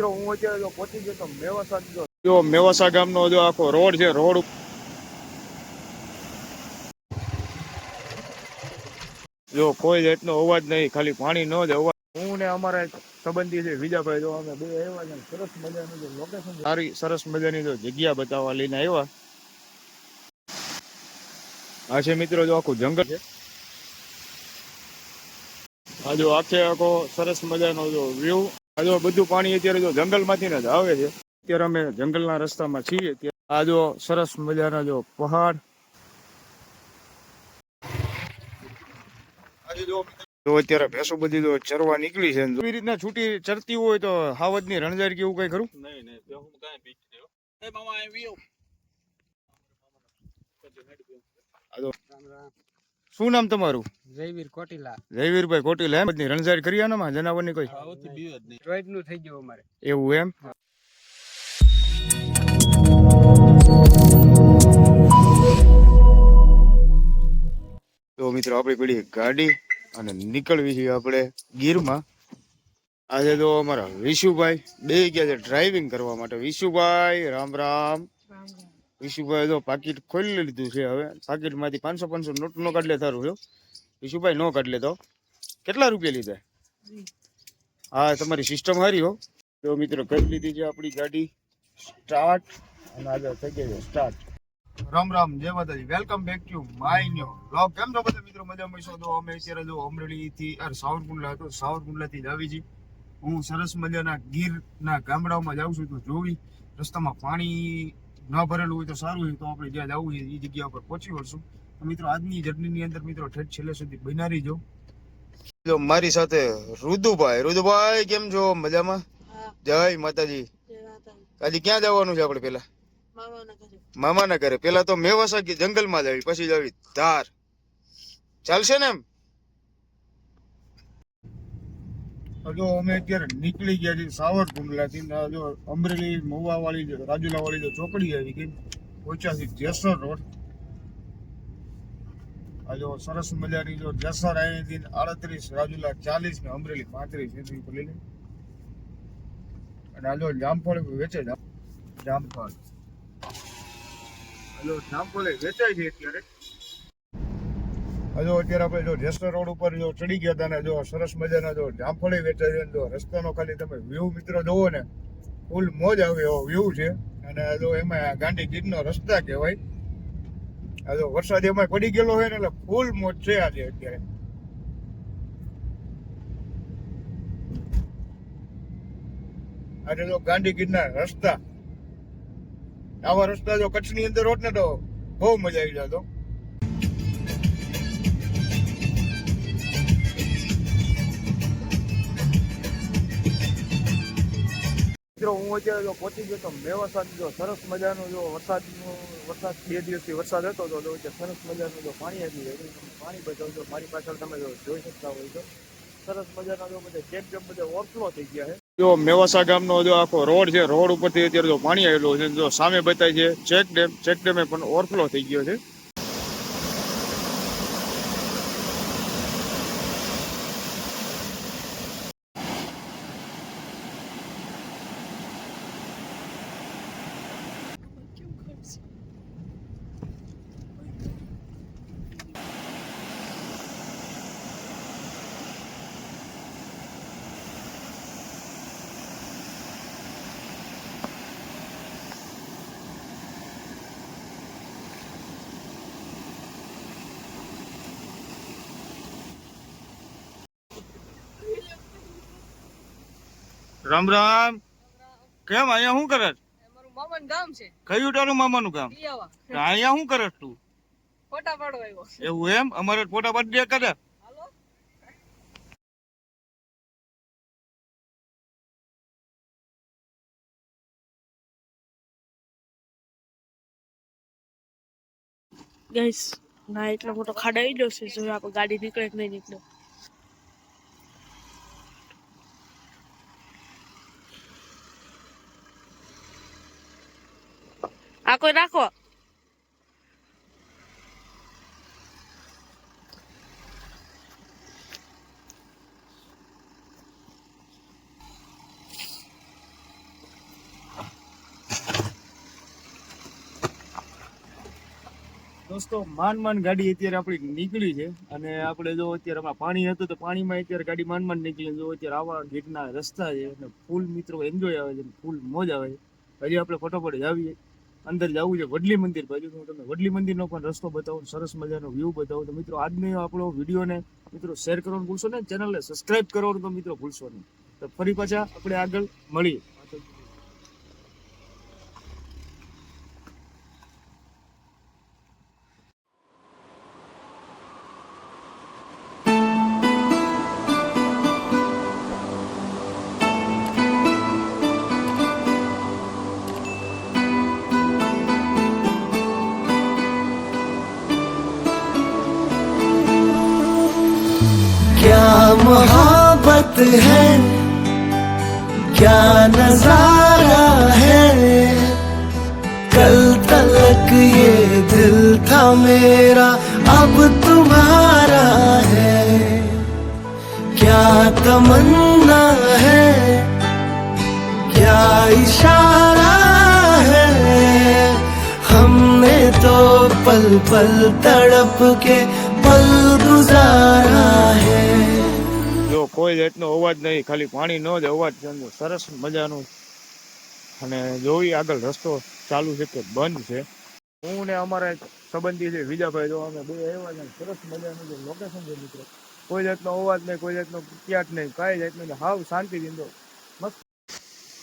મિત્રો હું અત્યારે જો પહોંચી ગયો તો મેવાસા જો જો મેવાસા ગામનો જો આખો રોડ છે રોડ જો કોઈ જાતનો અવાજ નહીં ખાલી પાણી નો જ અવાજ હું ને અમારા સંબંધી છે વિજાભાઈ જો અમે બે આવ્યા છે સરસ મજાનું જો લોકેશન સારી સરસ મજાની જો જગ્યા બતાવવા લઈને આવ્યા. આ છે મિત્રો જો આખું જંગલ છે. આ જો આખે આખો સરસ મજાનો જો વ્યૂ જો બધું પાણી અત્યારે જો જંગલમાંથી જ આવે છે. અત્યારે અમે જંગલના રસ્તામાં છીએ. આ જો સરસ મજાના જો પહાડ. જો અત્યારે ભેંસો બધી તો ચરવા નીકળી છે એવી રીતના છૂટી ચરતી હોય તો હાવજની રણજાર કે એવું કઈ ખરું? નહીં નહીં શું નામ તમારું? જયવીર કોટીલા. જયવીરભાઈ કોટીલા એમ બધી રણજાર કરી આનામાં જનાવરની કોઈ. રોજનું. થઈ ગયું અમારે. એવું એમ? તો મિત્રો આપણી પડી ગાડી અને નીકળવી છે આપણે ગીરમાં. આજે તો અમારા વિશુભાઈ બે ગયા છે ડ્રાઇવિંગ કરવા માટે. વિશુભાઈ રામ રામ. વિશુભાઈ તો પાકીટ ખોલી લીધું છે હવે. પાકીટમાંથી પાંચસો પાંચસો નોટ નો કાઢલે તારું જો ઈશુભાઈ નો કાઢલે તો. કેટલા રૂપિયા લીધા? હા, તમારી સિસ્ટમ હારી, હો. તો મિત્રો, કરી લીધી છે આપણી ગાડી. સ્ટાર્ટ અને આગળ થઈ ગઈ સ્ટાર્ટ રામ રામ, જય Mataji. Welcome back to my new blog કેમ છો બધા મિત્રો? મજામાં છો તો અમે અત્યારે જો અમરેલી થી અરે, સાવરકુંડલા હતો. સાવરકુંડલા થી જ આવી છીએ. હું સરસ મજાના ગીરના ગામડાઓમાં જાઉં છું. તો જોવી, રસ્તામાં પાણી ન ભરેલું હોય તો સારું હોય તો આપણે જ્યાં જવું છે એ જગ્યા પર પહોંચી વળશું. તો મિત્રો આજની જર્નીની અંદર મિત્રો ઠેઠ છેલ્લે સુધી બનારી જો. જો મારી સાથે રુદુભાઈ. રુદુભાઈ કેમ છો? મજામાં? જય માતાજી. આજે ક્યાં જવાનું છે આપણે પેલા? મામાના ઘરે પેલા તો મેવાસા કે જંગલમાં જવી પછી જવી ધાર. ચાલશે ને એમ? જો અમે અત્યારે નીકળી ગયા છીએ સાવરકુંડલા થી હજુ અમરેલી મહુવાવાળી જે રાજુલા વાળી ચોકડી આવી ગઈ પહોંચ્યાથી જેસર રોડ. આ જો સરસ મજાની જો જેસર અહીંથી આડત્રીસ, રાજુલા ચાલીસ ને અમરેલી પાંત્રીસ એથી ખુલી લે. અને આ જો જામફળ વેચે જામફળ. હલો જામફળ વેચાય છે અત્યારે. હજુ અત્યારે આપણે જો જેસર રોડ ઉપર જો ચડી ગયા હતા ને જો સરસ મજાના જો જામફળી વેચાય છે જો રસ્તાનો ખાલી તમે વ્યૂ મિત્રો જોવો ને ફૂલ મોજ આવે એવો વ્યૂ છે. અને જો એમાં ગાંધી ગીરનો રસ્તા કહેવાય. આ જો વરસાદ એમાં પડી ગયેલો હોય ને એટલે ફૂલ મોજ છે આજે અત્યારે. આજે જો ગાંધી ગીરના રસ્તા, આવા રસ્તા જો કચ્છની અંદર હોત ને તો બહુ મજા આવી જાતો મિત્રો હું અત્યારે જો પહોંચી ગયો તો મેવાસા જો સરસ મજાનો જો વરસાદનો, વરસાદ બે દિવસથી વરસાદ હતો તો જો સરસ મજાનું જો પાણી આવી ગયું. પાણી પાણી બચાવજો મારી પાછળ તમે જો જોઈ શકતા હોય તો સરસ મજાના જો બધે ચેક ડેમ બધે ઓવરફ્લો થઈ ગયા છે. જો મેવાસા ગામનો જો આખો રોડ છે, રોડ ઉપરથી અત્યારે જો પાણી આવેલું છે જો સામે બતાય છે, ચેક ડેમ, ચેક ડેમે પણ ઓવરફ્લો થઈ ગયો છે. રામ રામ. કેમ અહીંયા શું કરે અમારું મામાનું ગામ છે. કયું તારું મામાનું કામ પિયાવા. અહીંયા શું કરે તું? ફોટા પાડવા એવું એમ? અમારે ફોટા પાડી દે કરે હાલો. ના એટલો મોટો ખાડા આવી ગયો છે. જો આપણે ગાડી નીકળે કે નહીં નીકળે. કોઈ રાખો? દોસ્તો, માન માન ગાડી અત્યારે આપણી નીકળી છે અને આપણે જો અત્યારે હમણાં પાણી હતું તો પાણીમાં અત્યારે ગાડી માન માન નીકળી જો અત્યારે આવા ગેટના રસ્તા છે અને ફૂલ મિત્રો એન્જોય આવે છે ફૂલ મોજ આવે છે. હજી આપણે જ આવીએ. અંદર જવું છે. વડલી મંદિર બાજુ હું તમને વડલી મંદિરનો પણ રસ્તો બતાવું, સરસ મજાનો વ્યૂ બતાવું. તો મિત્રો, આજનો આપણો વિડીયોને મિત્રો શેર કરવાનું ભૂલશો ને ચેનલને સબસ્ક્રાઇબ કરવાનું તો મિત્રો ભૂલશો નહીં. તો ફરી પાછા આપણે આગળ મળીએ. है, क्या नज़ारा है? कल तलक ये दिल था मेरा, अब तुम्हारा है। क्या तमन्ना है? क्या इशारा है? हमने तो पल पल तड़प के पल गुजारा है। કોઈ જાતનો અવાજ નહીં, ખાલી પાણીનો જ અવાજ છે અંદર સરસ મજાનું. અને જોઈ આગળ રસ્તો ચાલુ છે કે બંધ છે. હું ને અમારા સંબંધી છે, વિજાભાઈ, જો અમે બે એવા છે સરસ મજાનું જે લોકેશન છે મિત્રો. કોઈ જાતનો અવાજ નહીં, કોઈ જાતનો ક્યાટ નહીં, કાંઈ જાતનું. હાવ શાંતિ દીધો મસ્ત.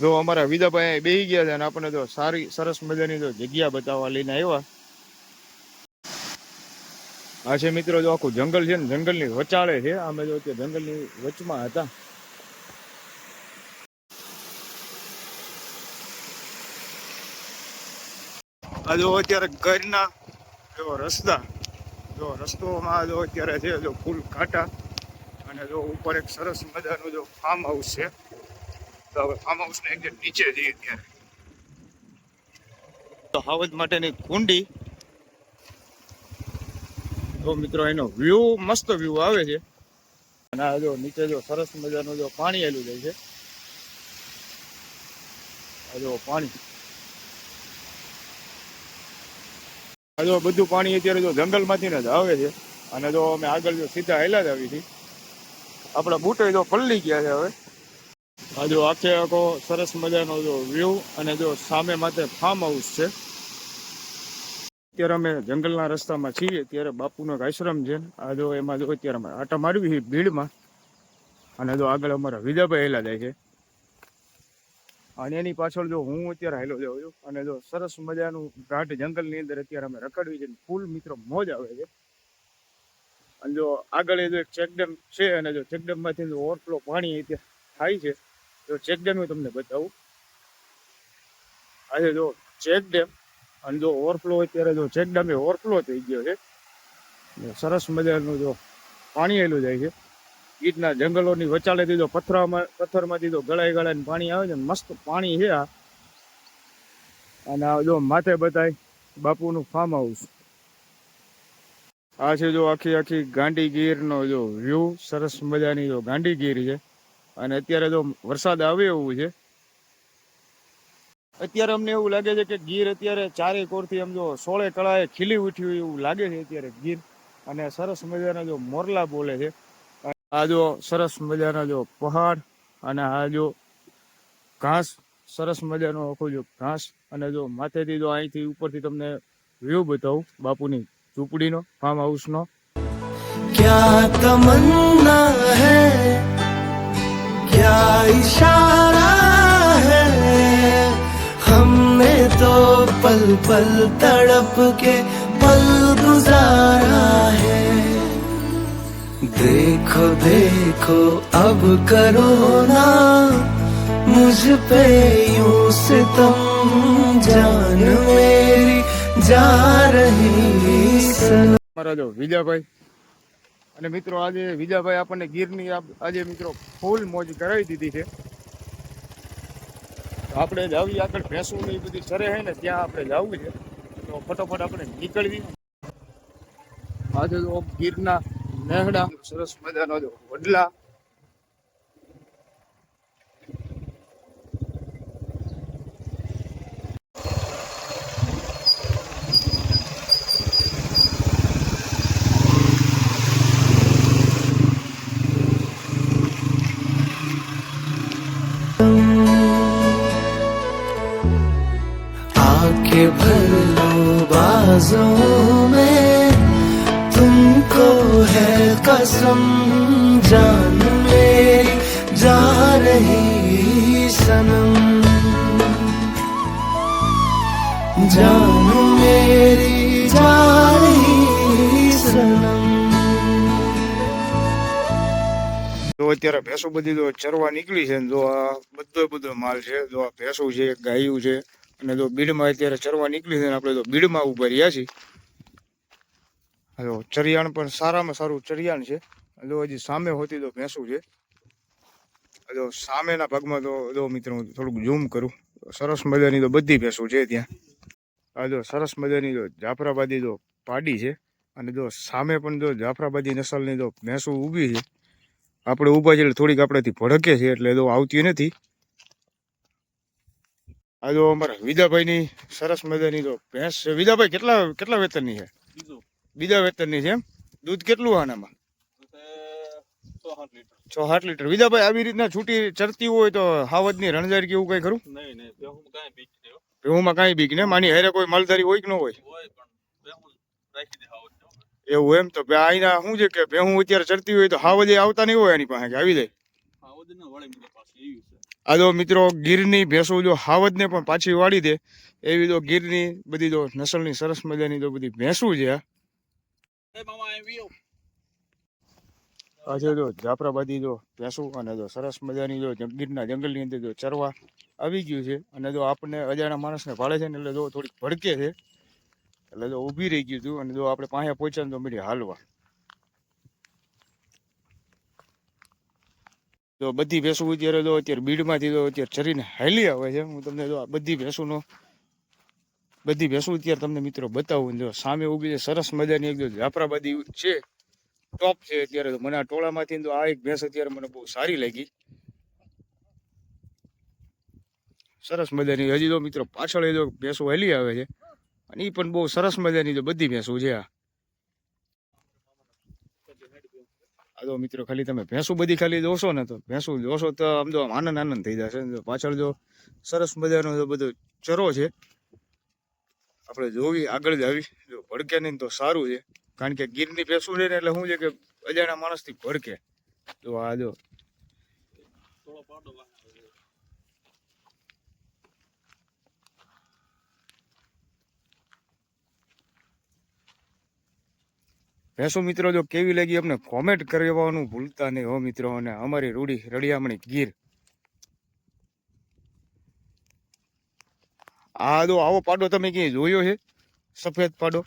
જો અમારા વિજાભાઈ બેસી ગયા છે અને આપણને જો સારી, સરસ મજાની જો જગ્યા બતાવવા લઈને આવ્યા. આ છે મિત્રો જો આખું જંગલ છે ને, જંગલની વચાળે છે. અમે જો અત્યારે જંગલની વચમાં હતા. આ જો અત્યારે ઘરના જો રસ્તા, જો રસ્તોમાં જો અત્યારે છે જો ફૂલ કાંટા અને જો ઉપર એક સરસ મજાનું જો ફાર્મ હાઉસ છે. તો હવે ફાર્મ હાઉસ ને એકદમ નીચે જઈએ અત્યારે. તો હાવજ માટેની કુંડી તો મિત્રો, એનો વ્યૂ મસ્ત વ્યૂ આવે છે. અને જો નીચે જો સરસ મજાનું જો પાણી આવેલું જાય છે. જો પાણી. જો બધું પાણી અત્યારે જો જંગલમાંથી ને જ આવે છે. અને જો અમે આગળ જો સીધા હેલા જ આવી હતી આપણા બૂટે જો પલ્લી ગયા છે હવે. આ આખે આખો સરસ મજાનો જો વ્યૂ અને જો સામે માથે ફાર્મ હાઉસ છે. અત્યારે અમે જંગલના રસ્તામાં છીએ, ત્યારે બાપુનો એક આશ્રમ છે. આ જો એમાં જો અત્યારે અમે આટા મારવી છે ભીડમાં, અને જો આગળ અમારા વિદાભાઈ હેલા જાય છે. અને એની પાછળ જો હું અત્યારે હેલો જાઉં છું, અને જો સરસ મજાનું ઘાટ જંગલની અંદર અત્યારે અમે રખડવી છે ફૂલ મિત્રો મોજ આવે છે. અને જો આગળ જો એક ચેકડેમ છે, અને જો ચેકડેમમાંથી જો ઓવરફ્લો પાણી અત્યારે થાય છે, તો ચેકડેમ હું તમને બતાવું. આજે જો ચેકડેમ અને જો ઓવરફ્લો અત્યારે જો ચેકડેમ એ ઓવરફ્લો થઈ ગયો છે સરસ મજાનું જો પાણી આવેલું જાય છે. ગીરના જંગલોની વચાળેથી જો પથ્થરમાં, પથ્થરમાંથી જો ગળાઈ ગળાઈને પાણી આવે છે મસ્ત પાણી છે આ. અને જો માથે બતાય બાપુનું ફાર્મ હાઉસ આ છે જો આખી આખી ગાંડી ગીરનો જો વ્યૂ સરસ મજાની જો ગાંડી ગીર છે. અને અત્યારે જો વરસાદ આવે એવું છે અત્યારે અમને એવું લાગે છે કે ગીર અત્યારે ચારે કોરથી આમ જો સોળે કળાએ ખીલી ઉઠ્યું એવું લાગે છે અત્યારે ગીર. અને સરસ મજાના જો મોરલા બોલે છે. આ જો સરસ મજાના જો પહાડ અને આ જો ઘાસ, સરસ મજાનો આખું જો ઘાસ અને જો માથેથી જો અહીંથી ઉપરથી તમને વ્યૂ બતાવું બાપુની ઝૂંપડીનો ફાર્મ હાઉસનો ક્યા તમન્ના હૈ? ક્યા ઇશારા पल पल तड़प के पल गुजारा है देखो देखो अब करो ना मुझ पे यूं सितम जान मेरी जा रही सनम મારા જો વિજાભાઈ અને મિત્રો આજે વિજાભાઈ આપણને ગીરની આ- આજે મિત્રો ફૂલ મોજ કરાવી દીધી છે તો આપણે જાવી આગળ ભેંસું એ બધી ચરે છે ને, ત્યાં આપણે જવું છે તો ફટોફટ આપણે નીકળવી આજે જો ગીરના નેહડા, સરસ મજાનો જો વડલા. बाजों में तुमको है कसम जान मेरी जा रही सनम जान मेरी जा रही सनम તો અત્યારે ભેંસો બધી તો ચરવા નીકળી છે ને જો આ બધો બધો માલ છે જો આ ભેંસો છે ગાયું છે અને જો બીડમાં અત્યારે ચરવા નીકળી છે આપણે તો બીડમાં ઊભા રહ્યા છીએ. જો ચરિયાણ પણ સારામાં સારું ચરિયાણ છે. જો હજી સામે હોતી તો ભેંસું છે. જો સામેના ભાગમાં તો જો મિત્રો, હું થોડુંક ઝૂમ કરું. સરસ મજાની તો બધી ભેંસું છે ત્યાં. જો સરસ મજાની જો જાફરાબાદી જો પાડી છે. અને જો સામે પણ જો જાફરાબાદી નસલની જો ભેંસું ઊભી છે. આપણે ઊભા છે એટલે થોડીક આપણેથી ભડકે છે એટલે તો આવતી નથી. આ જો અમારા વિદાભાઈની સરસ મજાની તો ભેંસ છે. વિદાભાઈ કેટલા કેટલા વેતનની છે? બીજું? બીજા વેતનની છે એમ? દૂધ કેટલું આનામાં? છ સાત લીટર. વિદાભાઈ આવી રીતના છૂટી ચરતી હોય તો હાવજની રણજાર કેવું કઈ ખરું? નહીં નહીં. કાંઈ બીક નહીં ભેહુમાં કાંઈ બીક ને માની હેરે કોઈ માલધારી હોય કે ન હોય? જ. એવું એમ? તો અહીંયા આઈના શું છે કે ભેહું અત્યારે ચરતી હોય તો હાવજે આવતા નહીં હોય એની પાસે આવી જાય? આ જો મિત્રો ગીરની ભેંસો જો હાવજને પણ પાછી વાળી દે, એવી તો ગીરની બધી જો નસલની સરસ મજાની તો બધી ભેંસું છે આજે જો જાફરાબાદી જો ભેંસું અને જો સરસ મજાની જો ગીરના જંગલની અંદર જો ચરવા આવી ગયું છે અને જો આપણને અજાણા માણસને ભાળે છે ને એટલે જો થોડીક ભડકે છે, એટલે જો ઊભી રહી ગયું હતું અને જો આપણે પાસે પહોંચ્યા તો મીડી હાલવા. તો બધી ભેંસું અત્યારે જો અત્યારે બીડમાંથી જો અત્યારે ચરીને હાલી આવે છે. હું તમને જો આ બધી ભેંસુનો, બધી ભેંસું અત્યારે તમને મિત્રો બતાવું. જો સામે ઊભી છે, સરસ મજાની એક જો જાફરાબાદી છે, ટોપ છે અત્યારે. તો મને આ ટોળામાંથી તો આ એક ભેંસ અત્યારે મને બહુ સારી લાગી. સરસ મજાની. હજી તો મિત્રો પાછળ એ જો ભેંસો હેલી આવે છે. અને એ પણ બહુ સરસ મજાની તો બધી ભેંસો છે આ. આ મિત્રો, ખાલી તમે ભેંસું બધી ખાલી જોશો ને તો ભેંસું જોશો તો આમ તો આનંદ આનંદ થઈ જશે. જો પાછળ જો સરસ મજાનો જો બધો ચરો છે. આપણે જોવી, આગળ જાવી. જો ભડકે નહીં તો સારું છે. કારણ કે ગીરની ભેંસું છે ને એટલે શું છે કે અજાણા માણસથી ભડકે. જો આ જો. ભેંસો મિત્રો, જો કેવી લાગી અમને કોમેન્ટ કરવાનું ભૂલતા નહીં હો મિત્રો, અને અમારી રૂડી રડિયામણી ગીર. આ જો આવો પાડો તમે ક્યાંય જોયો છે? સફેદ પાડો.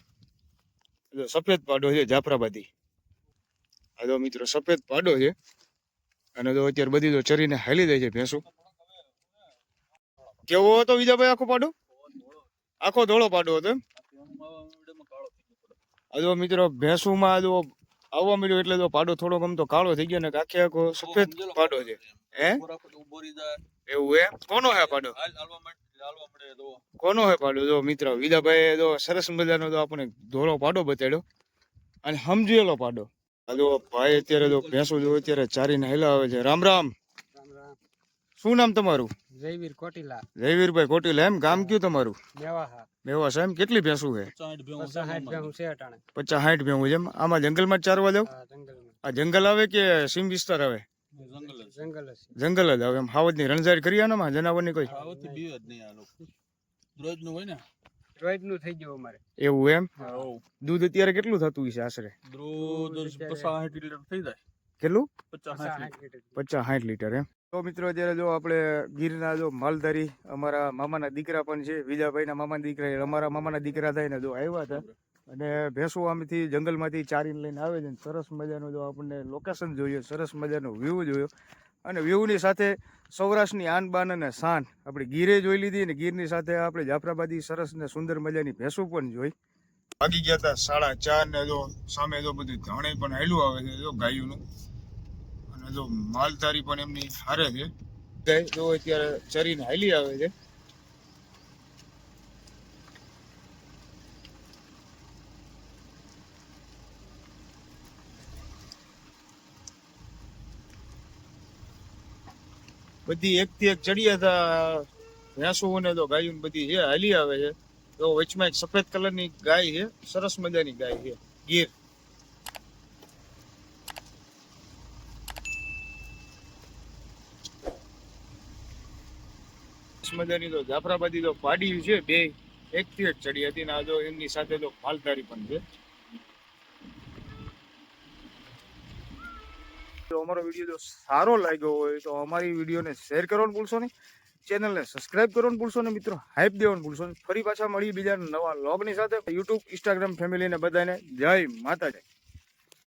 સફેદ પાડો છે જાફરાબાદી. આ જો મિત્રો, સફેદ પાડો છે. અને જો અત્યારે બધી તો ચરીને હાલી જાય છે ભેંસો. કેવો હતો વિજાભાઈ આખો પાડો? આખો ધોળો પાડો હતો આમાં વિડીયોમાં કાળો થઈ ગયો થોડો. આ જો મિત્રો ભેંસુમાં જો આવવા મળ્યો એટલે તો પાડો થોડો ગમતો કાળો થઈ ગયો ને આખે આખો સફેદ પાડો છે. હે. એવું હે કોનો હે પાડો? કોનો હે પાડો? જો મિત્ર વિદાભાઈ જો સરસ મજાનો તો આપણે ધોળો પાડો બતાડ્યો. અને સમજેલો પાડો. આ જો ભાઈ અત્યારે તો ભેંસો જો અત્યારે ચારીને હેલા આવે છે. રામ રામ. શું નામ તમારું? જયવીર કોટીલા. જયવીરભાઈ કોટીલા એમ? ગામ કયું તમારું? મેવાહા મેવા એમ કેટલી ભેંસું છે? પચાસ સાઠ ભેંસું છે એમ? આમાં જંગલમાં જ ચારવા જાવ? આ જંગલ આવે કે સીમ વિસ્તાર આવે? જંગલ જ. જંગલ જ છે. જંગલ જ આવે એમ. હાવજની રણઝાડ કરી આનામાં જનાવરની કોઈ? રોજનું હોય ને? રોજનું થઈ ગયું અમારે. એવું એમ? દૂધ અત્યારે કેટલું થતું હશે આશરે? લીટર થઈ જાય. કેટલું? પચાસ સાઠ લીટર એમ? તો મિત્રો અત્યારે જો આપણે ગીરના જો માલધારી અમારા મામાના દીકરા પણ છે, વિજાભાઈના મામાના દીકરા અમારા મામાના દીકરા થાય ને જો આવ્યા હતા. અને ભેંસો આમથી જંગલમાંથી ચારીને લઈને આવે છે સરસ મજાનો જો આપણને લોકેશન જોયું સરસ મજાનો વ્યૂ જોયો. અને વ્યૂની સાથે સૌરાષ્ટ્રની આન બાન અને શાન આપણે ગીરે જોઈ લીધી અને ગીરની સાથે આપણે જાફરાબાદી સરસ ને સુંદર મજાની ભેંસો પણ જોઈ. ભાગી ગયા હતા સાડા ચાર ને જો સામે જો બધું ધાણે પણ હેલું આવે છે જો ગાયુંનું. જો માલધારી પણ એમની હારે છે. જો અત્યારે ચરીને હાલી આવે છે. બધી એક થી એક ચડિયા હતા ભેંસો ને તો ગાયું બધી છે હાલી આવે છે. તો વચમાં એક સફેદ કલરની ગાય છે. સરસ મજાની ગાય છે. ગીર. સરસ મજાની તો જાફરાબાદી તો પાડી છે બે. એક થી એક ચડી હતી ને આ જો એમની સાથે તો માલધારી પણ છે. તો અમારો વીડિયો જો સારો લાગ્યો હોય તો અમારી વિડીયોને શેર કરવાનું ભૂલશો નહીં. ચેનલને સબસ્ક્રાઇબ કરવાનું ભૂલશો નહીં મિત્રો. હાઈપ દેવાનું ભૂલશો નહીં. ફરી પાછા મળીએ બીજા નવા લોગની સાથે. યુટ્યુબ ઇન્સ્ટાગ્રામ ફેમિલીને બધાને જય માતાજી.